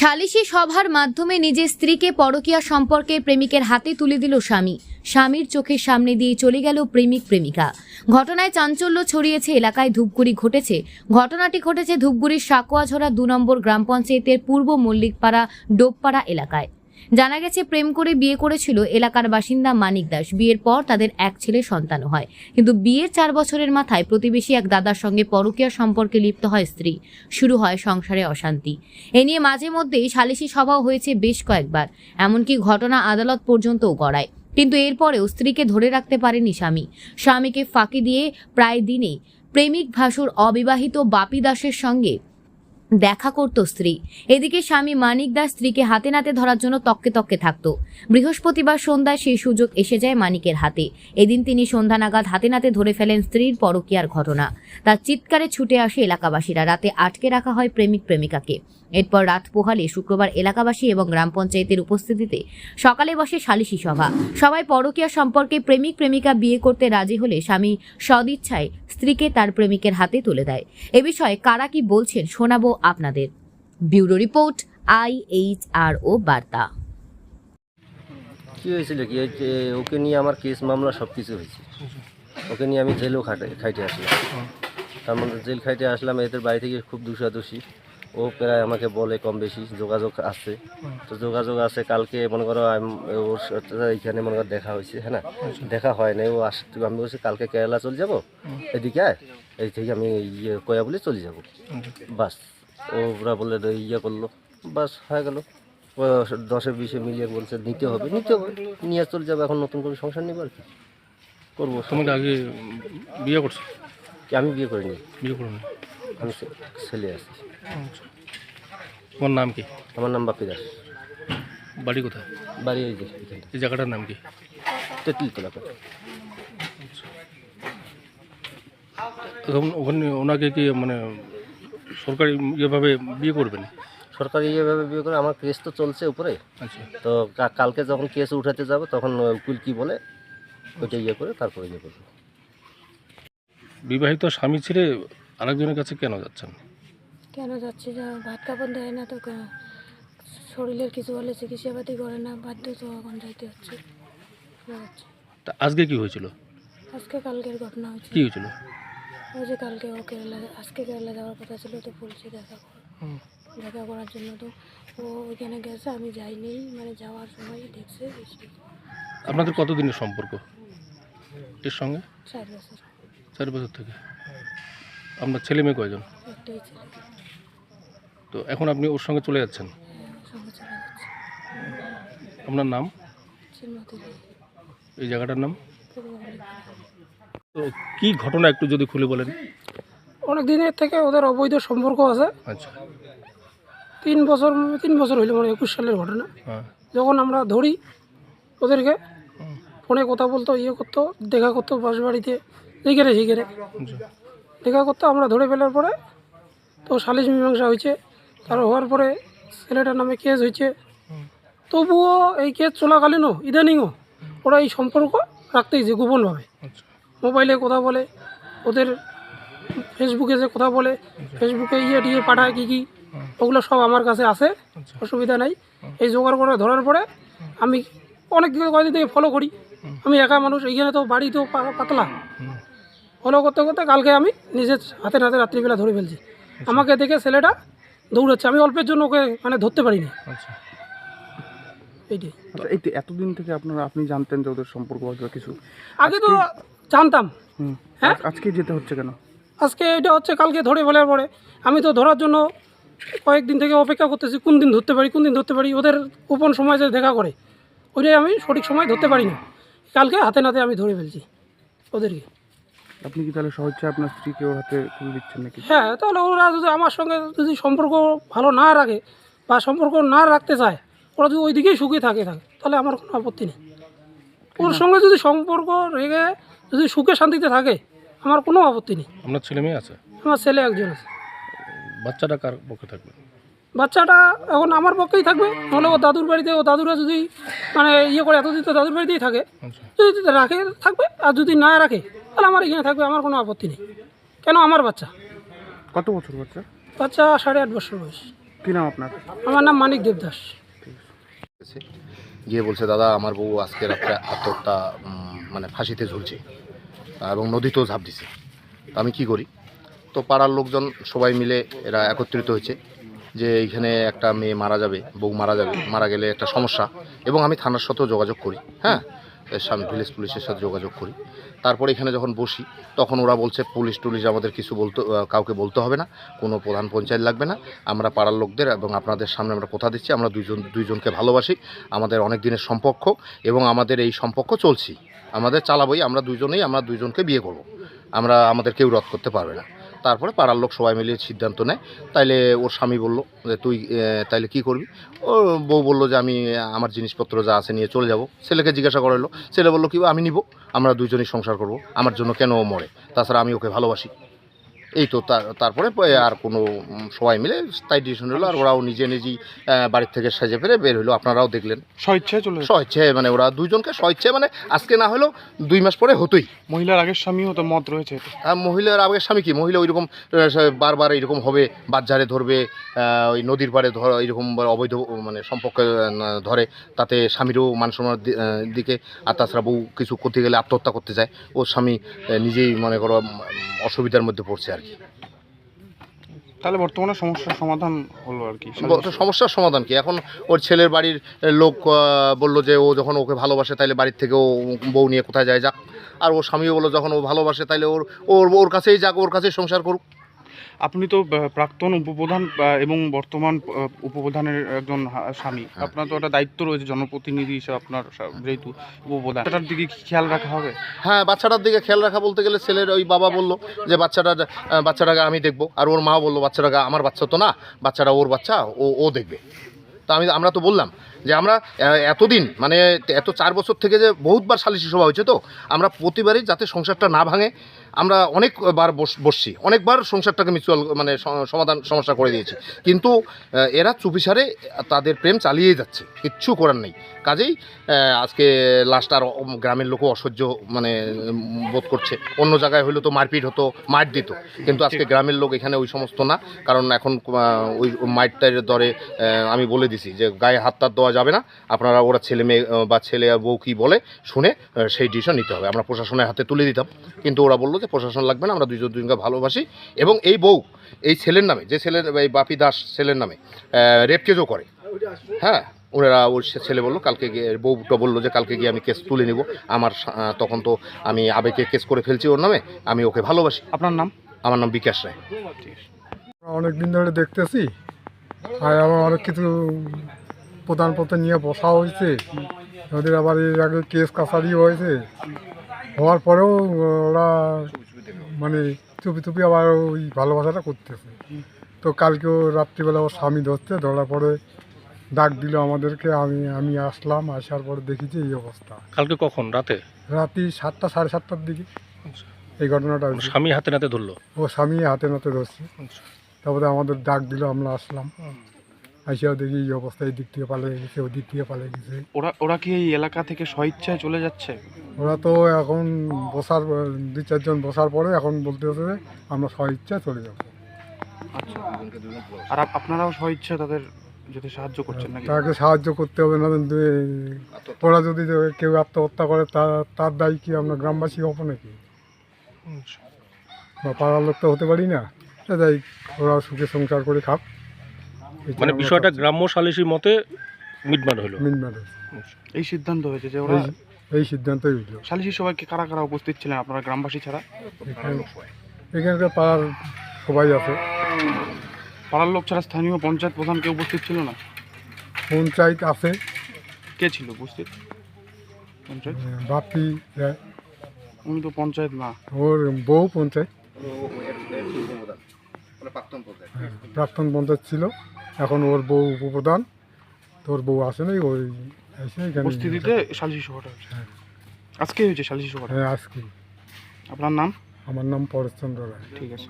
সালিশি সভার মাধ্যমে নিজের স্ত্রীকে পরকীয়া সম্পর্কে প্রেমিকের হাতে তুলে দিল স্বামী। স্বামীর চোখের সামনে দিয়ে চলে গেল প্রেমিক, প্রেমিকা। ঘটনায় চাঞ্চল্য ছড়িয়েছে এলাকায় ধূপগুড়ি ঘটেছে। ঘটনাটি ঘটেছে ধূপগুড়ির সাকোয়াঝরা দু নম্বর গ্রাম পঞ্চায়েতের পূর্ব মল্লিকপাড়া ডোবপাড়া এলাকায়। জানা গেছে, প্রেম করে বিয়ে করেছিল এলাকার বাসিন্দা মানিক দাস। বিয়ের পর তাদের এক ছেলে সন্তান হয়। কিন্তু বিয়ের চার বছরের মাথায় প্রতিবেশী এক দাদার সঙ্গে পরকীয়া সম্পর্কে লিপ্ত হয় স্ত্রী। শুরু হয় সংসারে অশান্তি। এ নিয়ে মাঝে মধ্যেই সালিশি সভাও হয়েছে বেশ কয়েকবার। এমনকি ঘটনা আদালত পর্যন্তও গড়ায়। কিন্তু এরপরেও স্ত্রীকে ধরে রাখতে পারেনি স্বামী। স্বামীকে ফাঁকি দিয়ে প্রায় দিনেই প্রেমিক ভাসুর অবিবাহিত বাপি দাসের সঙ্গে দেখা করত স্ত্রী। এদিকে স্বামী মানিক দাস স্ত্রীকে হাতে নাতে ধরার জন্য তককে তককে থাকত। বৃহস্পতিবার সন্ধ্যায় সেই সুযোগ এসে যায় মানিকের হাতে। এদিন তিনি সন্ধ্যা নাগাদ হাতে নাতে ধরে ফেলেন স্ত্রীর পরকীয়ার ঘটনা। তার চিৎকারে ছুটে আসে এলাকাবাসীরা। রাতে আটকে রাখা হয় প্রেমিক প্রেমিকাকে এরপর রাত পোহালে শুক্রবার এলাকাবাসী এবং গ্রাম পঞ্চায়েতের উপস্থিতিতে সকালে বসে সালিশি সভা। সবাই পরকীয়া সম্পর্কে প্রেমিক, প্রেমিকা বিয়ে করতে রাজি হলে স্বামী সদিচ্ছায় স্ত্রীকে তার প্রেমিকের হাতে তুলে দেয়। এ বিষয়ে কারা কি বলছেন শোনাবো আপনাদের। Bureau report I H R O বার্তা। কি হয়েছিল কি? ওকে নিয়ে আমার কেস মামলা সব কিছু হয়েছে। ওকে নিয়ে আমি জেলও খাটে খাইতে আসলাম। তার মধ্যে জেল খাইতে আসলাম, এদের বাড়ি থেকে খুব দুষাদুষি ও প্রায় আমাকে বলে কম বেশি যোগাযোগ আছে। তো যোগাযোগ আছে কালকে মনে করো ওর সাথে এইখানে মনে করো দেখা হয়েছে হ্যাঁ না? দেখা হয় না ও আস আমি বলছি কালকে কেরালা চলে যাব? এদিকে আয় এই থেকে আমি ইয়ে কয়া বলে চলে যাব। বাস ওরা বলে ইয়ে করল। বাস হয়ে গেল। দশে বিশে মিলিয়ে বলছে নিতে হবে নিতে হবে নিয়ে চলে যাব এখন নতুন করে সংসার নিবো আর কি। করব। তোমাকে আগে বিয়ে করছ? কি আমি বিয়ে করিনি? বিয়ে করো না। আমি ছেলে আছি। তোমার নাম কি? আমার নাম বাপি দাস বাড়ি কোথায়? বাড়ি এই যে এখানে এই জায়গাটার নাম কি? তেঁতুল করে। তখন ওখানে ওনাকে কি মানে সরকারি ইয়েভাবে বিয়ে করবেন সরকারি এইভাবে বিয়ে করে আমার কেস তো চলছে উপরে। আচ্ছা। তো কা- কালকে যখন কেস উঠাতে যাব তখন উকিল কি বলে ওইটা ইয়ে করে তারপরে ইয়ে করব। বিবাহিত স্বামী ছেড়ে আরেকজনের কাছে কেন যাচ্ছেন? কেন যাচ্ছে? যা ভাত কাপড় দেয় না তো কা- শরীরের কিছু হলে চিকিৎসাপাতি করে না বাধ্য তো এখন যাইতে হচ্ছে। যাচ্ছে। তা আজকে কি হয়েছিল? আজকে কালকের ঘটনা হয়েছে কি হয়েছিল? ওই যে কালকে ও কেরালা আজকে কেরালা যাওয়ার কথা ছিল তো বলছি দেখা কর। দেখা করার জন্য তো। ও ওইখানে গেছে আমি যাইনি মানে যাওয়ার সময় দেখছে এসে আপনাদের কতদিনের সম্পর্ক? এর সঙ্গে? চার বছর। চার বছর থেকে। আপনার ছেলে মেয়ে কয়জন? তো এখন আপনি ওর সঙ্গে চলে যাচ্ছেন? হ্যাঁ, আপনার নাম? এই জায়গাটার নাম? তো কি ঘটনা একটু যদি খুলে বলেন? অনেক দিনের থেকে ওদের অবৈধ সম্পর্ক আছে। আচ্ছা। তিন বছর তিন বছর হইল মানে একুশ সালের ঘটনা। হ্যাঁ। যখন আমরা ধরি ওদেরকে ফোনে কথা বলতো ইয়ে করতো দেখা করতো বাস বাড়িতে যেখানে সেখানে। আচ্ছা। দেখা করতো আমরা ধরে ফেলার পরে তো সালিশ মীমাংসা হয়েছে। তার হওয়ার পরে ছেলেটার নামে কেস হয়েছে। তবুও এই কেস চলাকালীনও ইদানিংও ওরা এই সম্পর্ক রাখতেইছে গোপনভাবে। আচ্ছা। মোবাইলে কথা বলে ওদের ফেসবুকে যে কথা বলে ফেসবুকে ইয়ে টিয়ে পাঠায় কী কী ওগুলো সব আমার কাছে আছে আচ্ছা। অসুবিধা নাই। এই জোগাড় করে ধরার পরে আমি অনেক দিন কয়েকদিন থেকে ফলো করি। আমি একা মানুষ এইখানে তো বাড়ি তো পাতলা। ফলো করতে করতে কালকে আমি নিজে হাতে নাতে রাত্রিবেলা ধরে ফেলছি। আমাকে দেখে ছেলেটা দৌড়াচ্ছে। আমি অল্পের জন্য ওকে মানে ধরতে পারিনি। আচ্ছা। এইটাই। আচ্ছা এই তো এতদিন থেকে আপনারা আপনি জানতেন যে ওদের সম্পর্ক বা কিছু। আগে তো জানতাম। হুম। হ্যাঁ? আজকে যেতে হচ্ছে কেন? আজকে এটা হচ্ছে কালকে ধরে ফেলার পরে। আমি তো ধরার জন্য কয়েকদিন থেকে অপেক্ষা করতেছি কোন দিন ধরতে পারি কোন দিন ধরতে পারি। ওদের গোপন সময় যে দেখা করে ওইটাই আমি সঠিক সময় ধরতে পারি না কালকে হাতে নাতে আমি ধরে ফেলছি ওদেরকে। আপনি কি তাহলে সহজে আপনার স্ত্রীকে ওর হাতে তুলে দিচ্ছেন নাকি? হ্যাঁ তাহলে ওরা যদি আমার সঙ্গে যদি সম্পর্ক ভালো না রাখে বা সম্পর্ক না রাখতে চায় ওরা যদি ওই দিকেই সুখে থাকে থাকে তাহলে আমার কোনো আপত্তি নেই। ওর সঙ্গে যদি সম্পর্ক রেখে যদি সুখে শান্তিতে থাকে আমার কোনো আপত্তি নেই। আপনার ছেলে মেয়ে আছে? আমার ছেলে একজন আছে। বাচ্চাটা কার পক্ষে থাকবে? বাচ্চাটা এখন আমার পক্ষেই থাকবে নাহলে ও দাদুর বাড়িতে ও দাদুরা যদি মানে ইয়ে করে এতদিন তো দাদুর বাড়িতেই থাকে আচ্ছা। যদি রাখে থাকবে আর যদি না রাখে তাহলে আমার এখানে থাকবে আমার কোনো আপত্তি নেই। কেন? আমার বাচ্চা। কত বছর বাচ্চা? বাচ্চা সাড়ে আট বছর বয়স। কি নাম আপনার? আমার নাম মানিক দেবদাস। গিয়ে বলছে দাদা আমার বউ আজকে রাত্রে আত্মহত্যা মানে ফাঁসিতে ঝুলছে এবং নদীতেও ঝাঁপ দিছে। তো আমি কি করি? তো পাড়ার লোকজন সবাই মিলে এরা একত্রিত হয়েছে যে এইখানে একটা মেয়ে মারা যাবে বউ মারা যাবে মারা গেলে একটা সমস্যা এবং আমি থানার সাথেও যোগাযোগ করি হ্যাঁ? এর সামনে ভিলেজ পুলিশের সাথে যোগাযোগ করি। তারপরে এখানে যখন বসি, তখন ওরা বলছে, পুলিশ টুলিশ আমাদের কিছু বলতে কাউকে বলতে হবে না। কোনো প্রধান পঞ্চায়েত লাগবে না। আমরা পাড়ার লোকদের এবং আপনাদের সামনে আমরা কথা দিচ্ছি। আমরা দুজন দুইজনকে ভালোবাসি। আমাদের অনেক দিনের সম্পর্ক এবং আমাদের এই সম্পর্ক চলছি আমাদের চালাবই। আমরা দুজনেই আমরা দুজনকে বিয়ে করব। আমরা, আমাদের কেউ রদ করতে পারবে না। তারপরে পাড়ার লোক সবাই মিলে সিদ্ধান্ত নেয়। তাইলে ওর স্বামী বলল যে, তুই তাইলে কি করবি? ও বউ বলল যে, আমি, আমার জিনিসপত্র যা আছে নিয়ে চলে যাব। ছেলেকে জিজ্ঞাসা করালো ছেলে বলল কি, আমি নিব, আমরা দুইজনই সংসার করব। আমার জন্য কেন মরে? তাছাড়া আমি ওকে ভালোবাসি। এই তো তারপরে আর কোনো সবাই মিলে তাই ডিসিশন হলো আর ওরাও নিজে নিজেই বাড়ির থেকে সাজে ফেরে বের হলো। আপনারাও দেখলেন। স্বইচ্ছায় চলে যাচ্ছে। মানে ওরা দুজনকে স্বইচ্ছে মানে আজকে না হলেও দুই মাস পরে হতোই। মহিলার আগের স্বামীও তো মত রয়েছে। আর মহিলার আগের স্বামী কি? মহিলা ওইরকম বারবার এরকম হবে বাচ্চারে ধরবে ওই নদীর পাড়ে ধর এরকম অবৈধ মানে সম্পর্ক ধরে তাতে স্বামীরও মান সম্মানের দিকে আর তাছাড়া বউ কিছু করতে গেলে আত্মহত্যা করতে যায়। ওর স্বামী নিজেই মনে করো অসুবিধার মধ্যে পড়ছে আর কি। তাহলে বর্তমানে সমস্যার সমাধান হলো আর কি সমস্যার সমাধান কি? এখন ওর ছেলের বাড়ির লোক বলল বলল যে ও যখন ওকে ভালোবাসে তাইলে বাড়ির থেকে ও বউ নিয়ে কোথায় যায় যাক আর ওর স্বামীও বলল যখন ও ভালোবাসে তাইলে ওর ওর ওর কাছেই যাক ওর কাছেই সংসার করুক। আপনি তো প্রাক্তন উপপ্রধান এবং বর্তমান উপপ্রধানের একজন স্বামী। হ্যাঁ। আপনার তো একটা দায়িত্ব রয়েছে জনপ্রতিনিধি হিসেবে আপনার যেহেতু উপপ্রধান। সেটার দিকে কি খেয়াল রাখা হবে? হ্যাঁ বাচ্চাটার দিকে খেয়াল রাখা বলতে গেলে ছেলের ওই বাবা বলল যে বাচ্চাটা বাচ্চাটাকে আমি দেখব। আর ওর মা বলল বাচ্চাটাকে আমার বাচ্চা তো না বাচ্চাটা ওর বাচ্চা ও ও দেখবে। তা আমি আমরা তো বললাম যে আমরা এতদিন মানে এত চার বছর থেকে যে বহুতবার সালিশি সভা হয়েছে তো আমরা প্রতিবারই যাতে সংসারটা না ভাঙে আমরা অনেকবার বস বসছি অনেকবার সংসারটাকে মিউচুয়াল মানে সমাধান সমস্যা করে দিয়েছি। কিন্তু এরা চুপিসারে তাদের প্রেম চালিয়ে যাচ্ছে কিচ্ছু করার নেই। কাজেই আজকে লাস্ট আর গ্রামের লোকও অসহ্য মানে বোধ করছে। অন্য জায়গায় হলে তো মারপিট হতো মার দিত। কিন্তু আজকে গ্রামের লোক এখানে ওই সমস্ত না কারণ এখন ওই মাইটটার দরে আমি বলে দিছি যে গায়ে হাত তাত দেওয়া যাবে না। আপনারা ওরা ছেলে মেয়ে বা ছেলে বউ কী বলে শুনে সেই ডিসিশন নিতে হবে। আমরা প্রশাসনের হাতে তুলে দিতাম কিন্তু ওরা বলল যে প্রশাসন লাগবে না আমরা দুজন দুজনকে ভালোবাসি। এবং এই বউ এই ছেলের নামে যে ছেলের এই বাপি দাস ছেলের নামে রেপ কেসও করে। হ্যাঁ ওনারা ওর সে- ছেলে বলল কালকে গিয়ে বউটা বলল যে কালকে গিয়ে আমি কেস তুলে নিব। আমার তখন তো আমি আবেগে কেস করে ফেলছি ওর নামে আমি ওকে ভালোবাসি। আপনার নাম? আমার নাম বিকাশ রায়। অনেক দিন ধরে দেখতেছি আর আমার অনেক কিছু প্রধান পথে নিয়ে বসা হয়েছে। ওদের আবার এর আগে কেস কাছারি হয়েছে। হওয়ার পরেও ওরা মানে চুপি চুপি আবার ওই ভালোবাসাটা করতেছে। তো কালকেও রাত্রিবেলা ওর স্বামী ধরছে ধরার পরে ডাক দিল আমাদেরকে আমি আমি আসলাম আসার পরে দেখি যে এই অবস্থা। কালকে কখন? রাতে? রাত্রি সাতটা সাড়ে সাতটার দিকে। এই ঘটনাটা। স্বামী হাতে নাতে ধরলো? ও স্বামী হাতে নাতে ধরছে। তারপরে আমাদের ডাক দিল আমরা আসলাম। আসিয়াও দেখি এই অবস্থা এই দিক থেকে পালিয়ে গেছে ওই দিক থেকে পালিয়ে গেছে। ওরা ওরা কি এই এলাকা থেকে স্বইচ্ছায় চলে যাচ্ছে? ওরা তো এখন বসার দুই চারজন বসার পরে এখন বলতে হচ্ছে যে আমরা স্বইচ্ছা চলে যাব। আচ্ছা। আর আপ- আপনারাও স্বইচ্ছা তাদের যেতে সাহায্য করছেন নাকি? তাকে সাহায্য করতে হবে না দু- ওরা যদি কেউ আত্মহত্যা করে তার তার দায়ী কি আমরা গ্রামবাসী হব নাকি? বা পাড়ার লোক তো হতে পারি না। তাই ওরা সুখে সংসার করে খাক। মানে বিষয়টা গ্রাম্য সালিসির মতে মিটমাট হলো। এই সিদ্ধান্ত হয়েছে যে ওরা এই সিদ্ধান্তই উঠল সালিশি সবাইকে কারা কারা উপস্থিত ছিলেন আপনারা গ্রামবাসী ছাড়া? এখানে এখানকার পাড়ার সবাই আছে। পাড়ার লোক ছাড়া স্থানীয় পঞ্চায়েত প্রধান কেউ উপস্থিত ছিল না? পঞ্চায়েত আছে। কে ছিল উপস্থিত? পঞ্চায়েত? বাপি উনি তো পঞ্চায়েত না। ওর বউ পঞ্চায়েত। প্রাক্তন পঞ্চায়েত ছিল। এখন ওর বউ উপপ্রধান। তোর বউ আসে নাই ওই এসে এখানে। উপস্থিতিতে সালিশি সভাটা হচ্ছে আজকে হয়েছে সালিশি সভাটা? হ্যাঁ আজকে আপনার নাম? আমার নাম পরেশচন্দ্র রায়। ঠিক আছে।